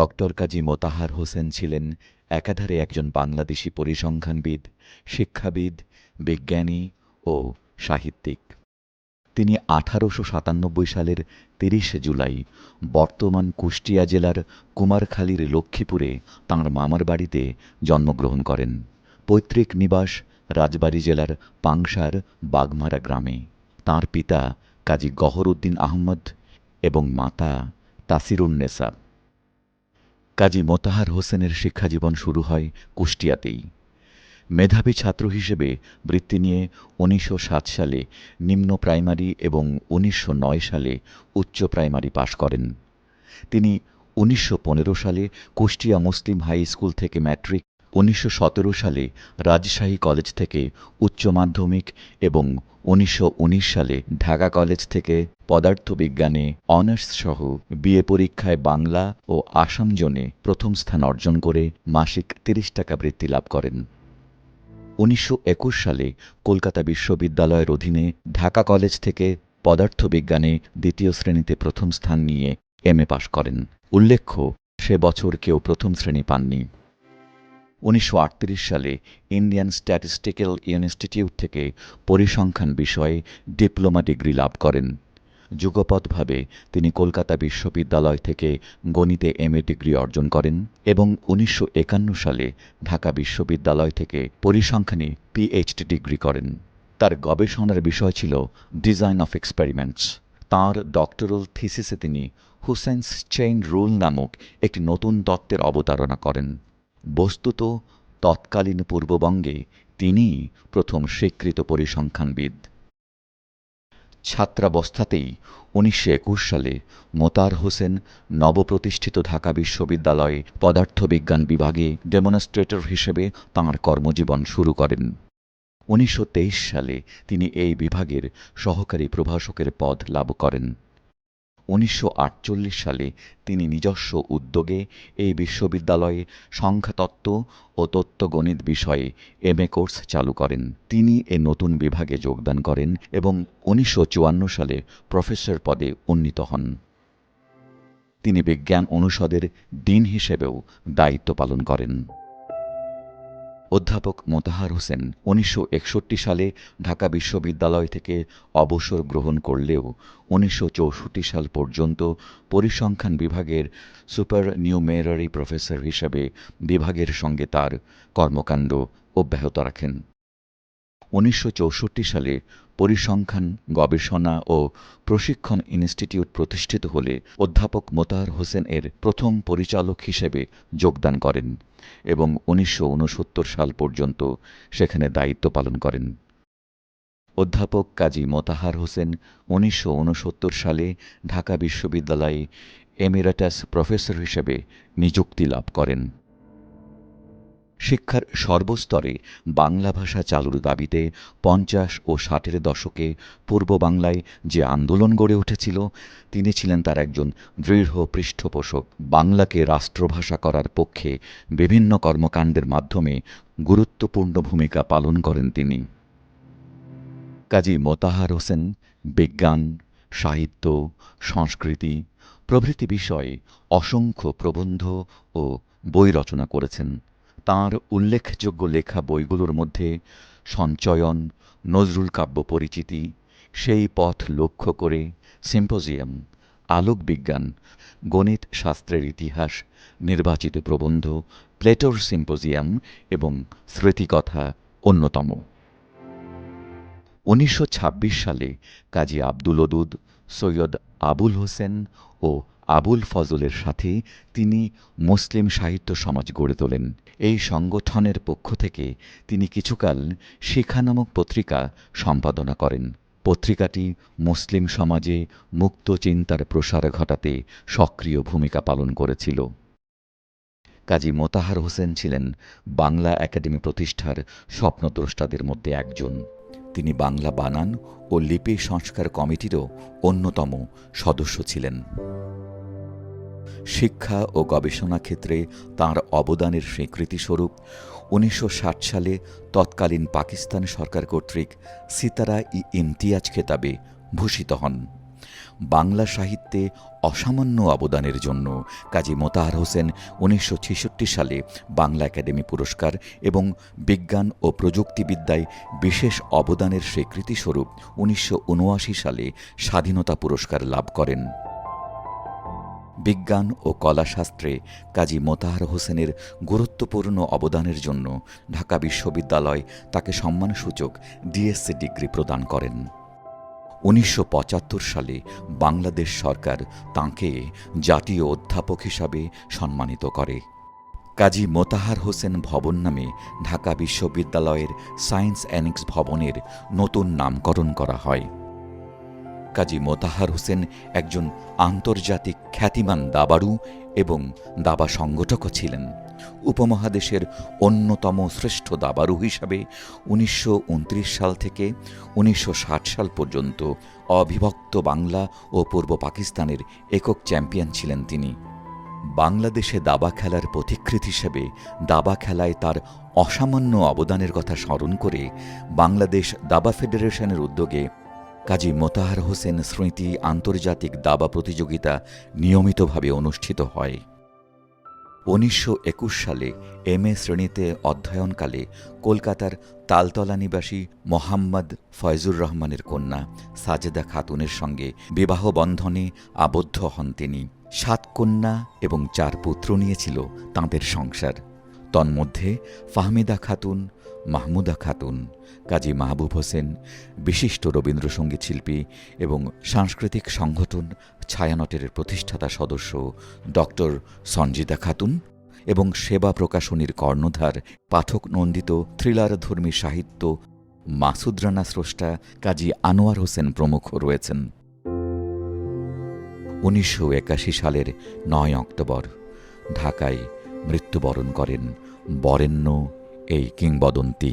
Doctor Kazi Motahar Hossain ছিলেন একাধারে একজন বাংলাদেশি পরিসংখ্যানবিদ, শিক্ষাবিদ, বিজ্ঞানী ও সাহিত্যিক। তিনি আঠারোশো সাতানব্বই সালের তিরিশে জুলাই বর্তমান কুষ্টিয়া জেলার কুমারখালীর লক্ষ্মীপুরে তাঁর মামার বাড়িতে জন্মগ্রহণ করেন। পৈতৃক নিবাস রাজবাড়ী জেলার পাংশার বাগমারা গ্রামে। তাঁর পিতা কাজী গহরউদ্দিন আহমদ এবং মাতা তাসিরুন্নেসা কাজী মোতাহার হোসেনের শিক্ষাজীবন শুরু হয় কুষ্টিয়াতেই। মেধাবী ছাত্র হিসেবে বৃত্তি নিয়ে উনিশশো সাত সালে নিম্ন প্রাইমারি এবং উনিশশো নয় সালে উচ্চ প্রাইমারি পাশ করেন। তিনি উনিশশো পনেরো সালে কুষ্টিয়া মুসলিম হাই স্কুল থেকে ম্যাট্রিক উনিশশো সতেরো সালে রাজশাহী কলেজ থেকে উচ্চ মাধ্যমিক এবং উনিশশো উনিশ সালে ঢাকা কলেজ থেকে পদার্থবিজ্ঞানে অনার্স সহ বিএ পরীক্ষায় বাংলা ও আসাম জোনে প্রথম স্থান অর্জন করে মাসিক তিরিশ টাকা বৃত্তি লাভ করেন। উনিশশো একুশ সালে কলকাতা বিশ্ববিদ্যালয়ের অধীনে ঢাকা কলেজ থেকে পদার্থবিজ্ঞানে দ্বিতীয় শ্রেণীতে প্রথম স্থান নিয়ে এম এ পাশ করেন। উল্লেখ্য, সে বছর কেউ প্রথম শ্রেণি পাননি। উনিশশো আটত্রিশ সালে ইন্ডিয়ান স্ট্যাটিস্টিক্যাল ইনস্টিটিউট থেকে পরিসংখ্যান বিষয়ে ডিপ্লোমা ডিগ্রি লাভ করেন। যুগপৎভাবে তিনি কলকাতা বিশ্ববিদ্যালয় থেকে গণিতে এমএ ডিগ্রি অর্জন করেন এবং উনিশশো একান্ন সালে ঢাকা বিশ্ববিদ্যালয় থেকে পরিসংখ্যানে পিএইচডি ডিগ্রি করেন। তার গবেষণার বিষয় ছিল ডিজাইন অফ এক্সপেরিমেন্টস। তাঁর ডক্টরাল থিসিসে তিনি হুসেন্স চেইন রুল নামক একটি নতুন তত্ত্বের অবতারণা করেন। বস্তুত তৎকালীন পূর্ববঙ্গে তিনিই প্রথম স্বীকৃত পরিসংখ্যানবিদ। ছাত্রাবস্থাতেই উনিশশো একুশ সালে মোতার হোসেন নবপ্রতিষ্ঠিত ঢাকা বিশ্ববিদ্যালয়ে পদার্থবিজ্ঞান বিভাগে ডেমনস্ট্রেটর হিসেবে তাঁর কর্মজীবন শুরু করেন। উনিশশো তেইশ সালে তিনি এই বিভাগের সহকারী প্রভাষকের পদ লাভ করেন। উনিশশো আটচল্লিশ সালে তিনি নিজস্ব উদ্যোগে এই বিশ্ববিদ্যালয়ে সংখ্যাতত্ত্ব ও তত্ত্বগণিত বিষয়ে এম কোর্স চালু করেন। তিনি এ নতুন বিভাগে যোগদান করেন এবং উনিশশো চুয়ান্ন সালে প্রফেসর পদে উন্নীত হন। তিনি বিজ্ঞান অনুষদের ডিন হিসেবেও দায়িত্ব পালন করেন। অধ্যাপক মোতাহার হোসেন উনিশশো একষট্টি সালে ঢাকা বিশ্ববিদ্যালয় থেকে অবসর গ্রহণ করলেও উনিশশো চৌষট্টি সাল পর্যন্ত পরিসংখ্যান বিভাগের সুপার নিউমেরারি প্রফেসর হিসেবে বিভাগের সঙ্গে তার কর্মকাণ্ড অব্যাহত রাখেন। উনিশশো চৌষট্টি সালে পরিসংখ্যান, গবেষণা ও প্রশিক্ষণ ইনস্টিটিউট প্রতিষ্ঠিত হলে অধ্যাপক মোতাহার হোসেন এর প্রথম পরিচালক হিসেবে যোগদান করেন এবং উনিশশো উনসত্তর সাল পর্যন্ত সেখানে দায়িত্ব পালন করেন। অধ্যাপক কাজী মোতাহার হোসেন উনিশশো ঊনসত্তর সালে ঢাকা বিশ্ববিদ্যালয়ে এমিরাটাস প্রফেসর হিসেবে নিযুক্তি লাভ করেন। শিক্ষার সর্বস্তরে বাংলা ভাষা চালুর দাবিতে পঞ্চাশ ও ষাটের দশকে পূর্ব বাংলায় যে আন্দোলন গড়ে উঠেছিল, তিনি ছিলেন তার একজন দৃঢ় পৃষ্ঠপোষক। বাংলাকে রাষ্ট্রভাষা করার পক্ষে বিভিন্ন কর্মকাণ্ডের মাধ্যমে গুরুত্বপূর্ণ ভূমিকা পালন করেন তিনি। কাজী মোতাহার হোসেন, বিজ্ঞান, সাহিত্য, সংস্কৃতি প্রভৃতি বিষয়ে অসংখ্য প্রবন্ধ ও বই রচনা করেছেন। তাঁর উল্লেখযোগ্য লেখা বইগুলোর মধ্যে সঞ্চয়ন, নজরুল কাব্য পরিচিতি, সেই পথ লক্ষ্য করে সিম্পোজিয়াম, আলোকবিজ্ঞান, গণিত শাস্ত্রের ইতিহাস, নির্বাচিত প্রবন্ধ, প্লেটোর সিম্পোজিয়াম এবং স্মৃতিকথা অন্যতম। উনিশশো ছাব্বিশ সালে কাজী আব্দুল ওদুদ, সৈয়দ আবুল হোসেন ও আবুল ফজলের সাথে তিনি মুসলিম সাহিত্য সমাজ গড়ে তোলেন। এই সংগঠনের পক্ষ থেকে তিনি কিছুকাল শিখা নামক পত্রিকা সম্পাদনা করেন। পত্রিকাটি মুসলিম সমাজে মুক্ত চিন্তার প্রসার ঘটাতে সক্রিয় ভূমিকা পালন করেছিল। কাজী মোতাহার হোসেন ছিলেন বাংলা একাডেমি প্রতিষ্ঠার স্বপ্নদ্রষ্টাদের মধ্যে একজন। তিনি বাংলা বানান ও লিপি সংস্কার কমিটিরও অন্যতম সদস্য ছিলেন। শিক্ষা ও গবেষণা ক্ষেত্রে তাঁর অবদানের স্বীকৃতিস্বরূপ উনিশশো ষাট সালে তৎকালীন পাকিস্তান সরকার কর্তৃক সিতারা ই ইমতিয়াজ খেতাবে ভূষিত হন। বাংলা সাহিত্যে অসামান্য অবদানের জন্য কাজী মোতাহার হোসেন উনিশশো ছেষট্টি সালে বাংলা একাডেমি পুরস্কার এবং বিজ্ঞান ও প্রযুক্তিবিদ্যায় বিশেষ অবদানের স্বীকৃতিস্বরূপ উনিশশো উনআশি সালে স্বাধীনতা পুরস্কার লাভ করেন। বিজ্ঞান ও কলাশাস্ত্রে কাজী মোতাহার হোসেনের গুরুত্বপূর্ণ অবদানের জন্য ঢাকা বিশ্ববিদ্যালয় তাকে সম্মানসূচক ডিএসসি ডিগ্রি প্রদান করেন। উনিশশো পঁচাত্তর সালে বাংলাদেশ সরকার তাঁকে জাতীয় অধ্যাপক হিসাবে সম্মানিত করে। কাজী মোতাহার হোসেন ভবন নামে ঢাকা বিশ্ববিদ্যালয়ের সায়েন্স অ্যানিক্স ভবনের নতুন নামকরণ করা হয়। কাজী মোতাহার হোসেন একজন আন্তর্জাতিক খ্যাতিমান দাবাড়ু এবং দাবা সংগঠকও ছিলেন। উপমহাদেশের অন্যতম শ্রেষ্ঠ দাবাড়ু হিসাবে উনিশশো উনত্রিশ সাল থেকে উনিশশো ষাট সাল পর্যন্ত অবিভক্ত বাংলা ও পূর্ব পাকিস্তানের একক চ্যাম্পিয়ন ছিলেন তিনি। বাংলাদেশে দাবা খেলার পথিকৃত হিসেবে দাবা খেলায় তার অসামান্য অবদানের কথা স্মরণ করে বাংলাদেশ দাবা ফেডারেশনের উদ্যোগে কাজী মোতাহার হোসেন স্মৃতি আন্তর্জাতিক দাবা প্রতিযোগিতা নিয়মিতভাবে অনুষ্ঠিত হয়। উনিশশো একুশ সালে এম এ শ্রেণীতে অধ্যয়নকালে কলকাতার তালতলা নিবাসী মোহাম্মদ ফয়জুর রহমানের কন্যা সাজেদা খাতুনের সঙ্গে বিবাহ বন্ধনে আবদ্ধ হন তিনি। সাত কন্যা এবং চার পুত্র নিয়েছিল তাঁদের সংসার। তন্মধ্যে ফাহমিদা খাতুন মাহমুদা খাতুন, কাজী মাহবুব হোসেন, বিশিষ্ট রবীন্দ্রসঙ্গীত শিল্পী এবং সাংস্কৃতিক সংগঠন ছায়ানটের প্রতিষ্ঠাতা সদস্য ডক্টর সঞ্জিদা খাতুন এবং সেবা প্রকাশনীর কর্ণধার পাঠক নন্দিত থ্রিলারধর্মী সাহিত্য মাসুদ রানা স্রষ্টা কাজী আনোয়ার হোসেন প্রমুখ রয়েছেন। উনিশশো একাশি সালের নয় অক্টোবর ঢাকায় মৃত্যুবরণ করেন বরেণ্য এই কিংবদন্তি।